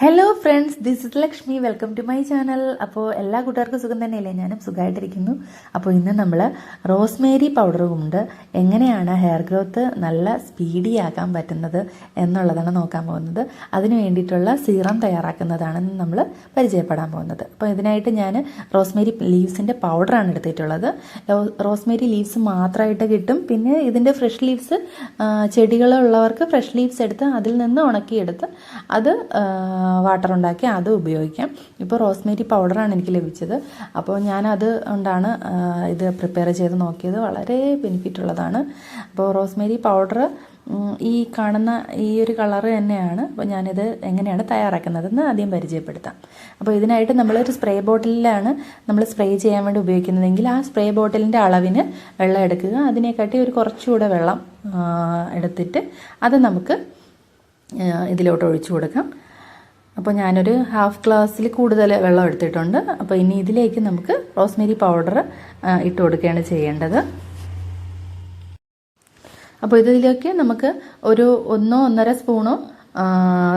Hello friends this is Lakshmi welcome to my channel അപ്പോൾ എല്ലാ കൂട്ടുകാർക്കും സുഖം തന്നെയല്ലേ? ഞാനും സുഖമായിട്ടിരിക്കുന്നു അപ്പോൾ ഇന്ന് നമ്മൾ റോസ്മേരി പൗഡർ കൊണ്ട് എങ്ങനെയാണ് ഹെയർ ഗ്രോത്ത് നല്ല സ്പീഡി ആക്കാൻ പറ്റുന്നത് എന്നുള്ളതാണ് നോക്കാൻ പോകുന്നത്. അതിന് വേണ്ടിയിട്ടുള്ള സീറം തയ്യാറാക്കുന്നതാണ് നമ്മൾ പരിചയപ്പെടാൻ പോകുന്നത്. അപ്പോൾ ഇതിനായിട്ട് ഞാൻ റോസ്മേരി ലീവ്സിന്റെ പൗഡറാണ് എടുത്തിട്ടുള്ളത്. റോസ്മേരി ലീവ്സ് മാത്രമായിട്ട് കിട്ടും. പിന്നെ ഇതിന്റെ ഫ്രഷ് ലീവ്സ് ചെടികളുള്ളവർക്ക് ഫ്രഷ് ലീവ്സ് എടുത്ത് അതിൽ നിന്ന് ഉണക്കിയെടുത്ത് അത് വാട്ടർ ഉണ്ടാക്കി അത് ഉപയോഗിക്കാം. ഇപ്പോൾ റോസ്മേരി പൗഡറാണ് എനിക്ക് ലഭിച്ചത്. അപ്പോൾ ഞാനത് കൊണ്ടാണ് ഇത് പ്രിപ്പയർ ചെയ്ത് നോക്കിയത്. വളരെ ബെനിഫിറ്റ് ഉള്ളതാണ്. അപ്പോൾ റോസ്മേരി പൗഡർ ഈ കാണുന്ന ഈ ഒരു കളറ് തന്നെയാണ്. അപ്പോൾ ഞാനിത് എങ്ങനെയാണ് തയ്യാറാക്കുന്നതെന്ന് ആദ്യം പരിചയപ്പെടുത്താം. അപ്പോൾ ഇതിനായിട്ട് നമ്മളൊരു സ്പ്രേ ബോട്ടിലാണ് നമ്മൾ സ്പ്രേ ചെയ്യാൻ വേണ്ടി ഉപയോഗിക്കുന്നതെങ്കിൽ ആ സ്പ്രേ ബോട്ടിലിന്റെ അളവിന് വെള്ളം എടുക്കുക. അതിനെക്കാട്ടി ഒരു കുറച്ചുകൂടെ വെള്ളം എടുത്തിട്ട് അത് നമുക്ക് ഇതിലോട്ട് ഒഴിച്ചു കൊടുക്കാം. അപ്പോൾ ഞാനൊരു ഹാഫ് ഗ്ലാസ്സിൽ കൂടുതൽ വെള്ളം എടുത്തിട്ടുണ്ട്. അപ്പോൾ ഇനി ഇതിലേക്ക് നമുക്ക് റോസ്മേരി പൗഡർ ഇട്ട് കൊടുക്കുകയാണ് ചെയ്യേണ്ടത്. അപ്പോൾ ഇതിലേക്ക് നമുക്ക് ഒരു ഒന്നോ ഒന്നര സ്പൂണോ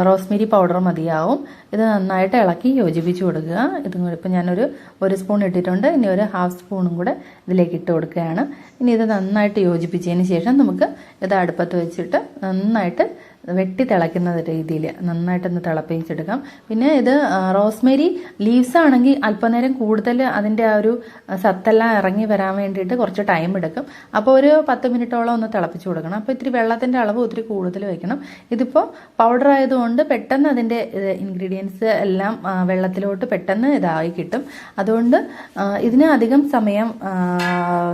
റോസ്മേരി പൗഡർ മതിയാവും. ഇത് നന്നായിട്ട് ഇളക്കി യോജിപ്പിച്ച് കൊടുക്കുക. ഇതും കൂടി ഇപ്പോൾ ഞാനൊരു ഒരു സ്പൂൺ ഇട്ടിട്ടുണ്ട്. ഇനി ഒരു ഹാഫ് സ്പൂണും കൂടെ ഇതിലേക്ക് ഇട്ട് കൊടുക്കുകയാണ്. ഇനി ഇത് നന്നായിട്ട് യോജിപ്പിച്ചതിന് ശേഷം നമുക്ക് ഇത് അടുപ്പത്ത് വെച്ചിട്ട് നന്നായിട്ട് വെട്ടി തിളയ്ക്കുന്ന രീതിയിൽ നന്നായിട്ടൊന്ന് തിളപ്പിച്ചെടുക്കാം. പിന്നെ ഇത് റോസ്മേരി ലീവ്സ് ആണെങ്കിൽ അല്പനേരം കൂടുതൽ അതിന്റെ ആ ഒരു സത്തെല്ലാം ഇറങ്ങി വരാൻ വേണ്ടിയിട്ട് കുറച്ച് ടൈം എടുക്കും. അപ്പോൾ ഒരു പത്ത് മിനിറ്റോളം ഒന്ന് തിളപ്പിച്ച് കൊടുക്കണം. അപ്പോൾ ഇത്തിരി വെള്ളത്തിന്റെ അളവ് ഒത്തിരി കൂടുതൽ വെക്കണം ഇതിപ്പോൾ പൗഡർ ആയതുകൊണ്ട് പെട്ടെന്ന് അതിന്റെ ഇൻഗ്രീഡിയൻസ് എല്ലാം വെള്ളത്തിലോട്ട് പെട്ടെന്ന് ഇതായി കിട്ടും. അതുകൊണ്ട് ഇതിന് അധികം സമയം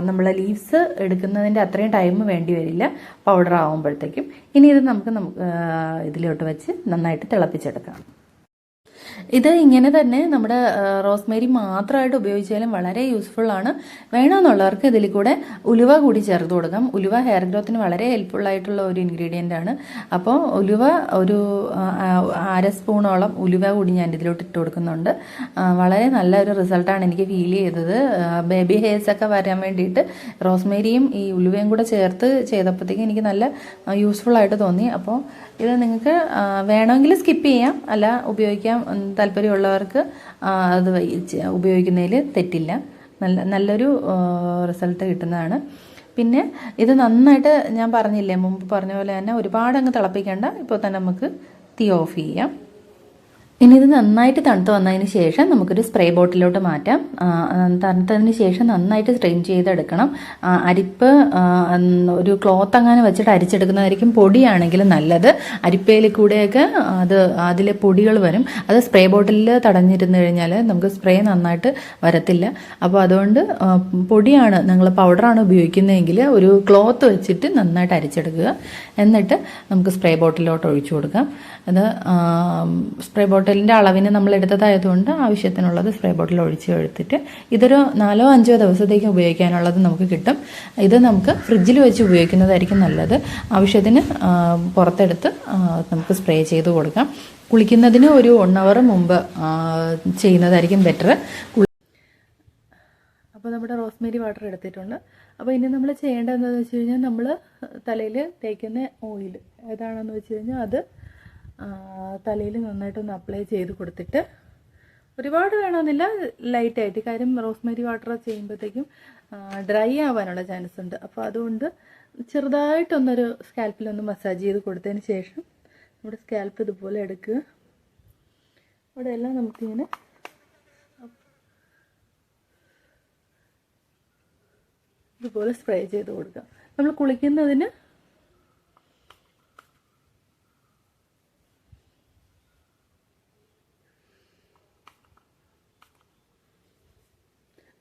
നമ്മൾ ലീവ്സ് എടുക്കുന്നതിന്റെ അത്രയും ടൈം വേണ്ടി വരില്ല. പൗഡർ ആകുമ്പോഴത്തേക്കും ഇനി ഇത് നമുക്ക് നമുക്ക് ഇതിലോട്ട് വെച്ച് നന്നായിട്ട് തിളപ്പിച്ചെടുക്കാം. ഇത് ഇങ്ങനെ തന്നെ നമ്മുടെ റോസ്മേരി മാത്രമായിട്ട് ഉപയോഗിച്ചാലും വളരെ യൂസ്ഫുൾ ആണ്. വേണമെന്നുള്ളവർക്ക് ഇതിൽ കൂടെ ഉലുവ കൂടി ചേർത്ത് കൊടുക്കാം. ഉലുവ ഹെയർ ഗ്രോത്തിന് വളരെ ഹെൽപ്ഫുൾ ആയിട്ടുള്ള ഒരു ഇൻഗ്രീഡിയന്റ് ആണ്. അപ്പോൾ ഉലുവ ഒരു അര സ്പൂണോളം ഉലുവ കൂടി ഞാൻ ഇതിലോട്ട് ഇട്ട് കൊടുക്കുന്നുണ്ട്. വളരെ നല്ലൊരു റിസൾട്ടാണ് എനിക്ക് ഫീൽ ചെയ്തത്. ബേബി ഹെയർസ് ഒക്കെ വരാൻ വേണ്ടിയിട്ട് റോസ്മേരിയും ഈ ഉലുവയും കൂടെ ചേർത്ത് ചെയ്തപ്പോഴത്തേക്കും എനിക്ക് നല്ല യൂസ്ഫുൾ ആയിട്ട് തോന്നി. അപ്പോൾ ഇത് നിങ്ങൾക്ക് വേണമെങ്കിൽ സ്കിപ്പ് ചെയ്യാം. അല്ല ഉപയോഗിക്കാൻ ഉം, താല്പര്യമുള്ളവർക്ക് അത് ഉപയോഗിക്കുന്നതിൽ തെറ്റില്ല. നല്ല നല്ലൊരു റിസൾട്ട് കിട്ടുന്നതാണ്. പിന്നെ ഇത് നന്നായിട്ട് ഞാൻ പറഞ്ഞില്ലേ മുമ്പ് പറഞ്ഞ പോലെ തന്നെ ഒരുപാട് അങ്ങ് തിളപ്പിക്കേണ്ട. ഇപ്പോൾ തന്നെ നമുക്ക് തീ ഓഫ് ചെയ്യാം. ഇനി ഇത് നന്നായിട്ട് തണുത്ത് വന്നതിന് ശേഷം നമുക്കൊരു സ്പ്രേ ബോട്ടിലോട്ട് മാറ്റാം. തണുത്തതിന് ശേഷം നന്നായിട്ട് സ്ട്രെയിൻ ചെയ്തെടുക്കണം. അരിപ്പ് ഒരു ക്ലോത്ത് അങ്ങനെ വെച്ചിട്ട് അരിച്ചെടുക്കുന്നതായിരിക്കും പൊടിയാണെങ്കിൽ നല്ലത്. അരിപ്പയിൽ കൂടെയൊക്കെ അത് അതിലെ പൊടികൾ വരും. അത് സ്പ്രേ ബോട്ടിലിൽ തടഞ്ഞിരുന്ന് കഴിഞ്ഞാൽ നമുക്ക് സ്പ്രേ നന്നായിട്ട് വരത്തില്ല. അപ്പോൾ അതുകൊണ്ട് പൊടിയാണ് നിങ്ങൾ പൗഡറാണ് ഉപയോഗിക്കുന്നതെങ്കിൽ ഒരു ക്ലോത്ത് വെച്ചിട്ട് നന്നായിട്ട് അരിച്ചെടുക്കുക. എന്നിട്ട് നമുക്ക് സ്പ്രേ ബോട്ടിലോട്ട് ഒഴിച്ചു കൊടുക്കാം. അത് സ്പ്രേ ബോട്ടിലിന്റെ അളവിന് നമ്മൾ എടുത്തതായതുകൊണ്ട് ആവശ്യത്തിനുള്ളത് സ്പ്രേ ബോട്ടിൽ ഒഴിച്ച് എടുത്തിട്ട് ഇതൊരു നാലോ അഞ്ചോ ദിവസത്തേക്ക് ഉപയോഗിക്കാനുള്ളത് നമുക്ക് കിട്ടും. ഇത് നമുക്ക് ഫ്രിഡ്ജിൽ വെച്ച് ഉപയോഗിക്കുന്നതായിരിക്കും നല്ലത്. ആവശ്യത്തിന് പുറത്തെടുത്ത് നമുക്ക് സ്പ്രേ ചെയ്ത് കൊടുക്കാം. കുളിക്കുന്നതിന് ഒരു വൺ അവർ മുമ്പ് ചെയ്യുന്നതായിരിക്കും ബെറ്റർ അപ്പോൾ നമ്മുടെ റോസ്മേരി വാട്ടർ എടുത്തിട്ടുണ്ട്. അപ്പോൾ ഇനി നമ്മൾ ചെയ്യേണ്ടതെന്ന് വെച്ച് കഴിഞ്ഞാൽ നമ്മൾ തലയിൽ തേക്കുന്ന ഓയിൽ ഏതാണെന്ന് വെച്ച് കഴിഞ്ഞാൽ അത് തലയിൽ നന്നായിട്ടൊന്ന് അപ്ലൈ ചെയ്ത് കൊടുത്തിട്ട് ഒരുപാട് വേണമെന്നില്ല ലൈറ്റായിട്ട് കാര്യം റോസ്മേരി വാട്ടർ ചെയ്യുമ്പോഴത്തേക്കും ഡ്രൈ ആവാനുള്ള ചാൻസ് ഉണ്ട്. അപ്പോൾ അതുകൊണ്ട് ചെറുതായിട്ടൊന്നൊരു സ്കാൽപ്പിലൊന്ന് മസാജ് ചെയ്ത് കൊടുത്തതിന് ശേഷം നമ്മുടെ സ്കാൽപ്പ് ഇതുപോലെ എടുക്കുക. അവിടെ എല്ലാം നമുക്കിങ്ങനെ ഇതുപോലെ സ്പ്രേ ചെയ്ത് കൊടുക്കാം. നമ്മൾ കുളിക്കുന്നതിന്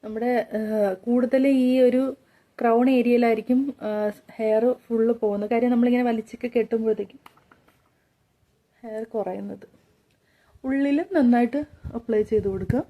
നമ്മുടെ കൂടുതൽ ഈ ഒരു ക്രൗൺ ഏരിയയിലായിരിക്കും ഹെയർ ഫുള്ള് പോകുന്നത്. കാര്യം നമ്മളിങ്ങനെ വലിച്ചൊക്കെ കെട്ടുമ്പോഴത്തേക്കും ഹെയർ കുറയുന്നത്. ഉള്ളിലും നന്നായിട്ട് അപ്ലൈ ചെയ്ത് കൊടുക്കുക.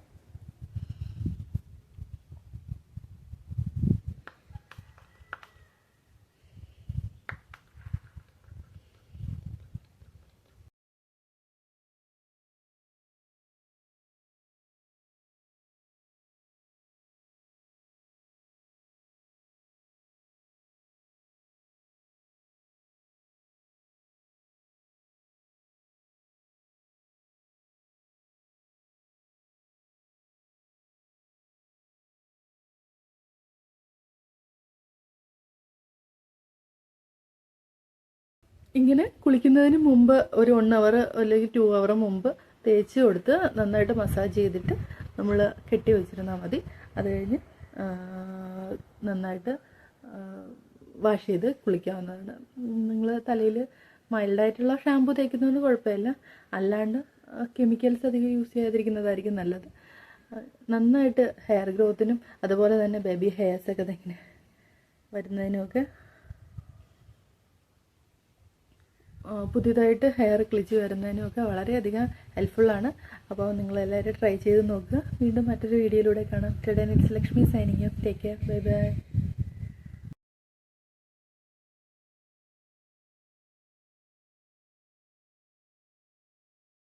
ഇങ്ങനെ കുളിക്കുന്നതിന് മുമ്പ് ഒരു വൺ അവർ അല്ലെങ്കിൽ ടു അവർ മുമ്പ് തേച്ച് കൊടുത്ത് നന്നായിട്ട് മസാജ് ചെയ്തിട്ട് നമ്മൾ കെട്ടി വെച്ചിരുന്നാൽ മതി. അത് കഴിഞ്ഞ് നന്നായിട്ട് വാഷ് ചെയ്ത് കുളിക്കാവുന്നതാണ്. നിങ്ങൾ തലയിൽ മൈൽഡായിട്ടുള്ള ഷാമ്പു തേക്കുന്നതുകൊണ്ട് കുഴപ്പമില്ല. അല്ലാണ്ട് കെമിക്കൽസ് അധികം യൂസ് ചെയ്യാതിരിക്കുന്നതായിരിക്കും നല്ലത്. നന്നായിട്ട് ഹെയർ ഗ്രോത്തിനും അതുപോലെ തന്നെ ബേബി ഹെയർസൊക്കെ ഇങ്ങനെ വരുന്നതിനുമൊക്കെ ആ, പുതിയതായിട്ട് ഹെയർ ക്ലിച്ച് വരുന്നതിനുമൊക്കെ വളരെയധികം ഹെൽപ്ഫുള്ളാണ് അപ്പോൾ നിങ്ങളെല്ലാവരും ട്രൈ ചെയ്ത് നോക്കുക. വീണ്ടും മറ്റൊരു വീഡിയോയിലൂടെ കാണാം. Today it's Lakshmi signing take care bye bye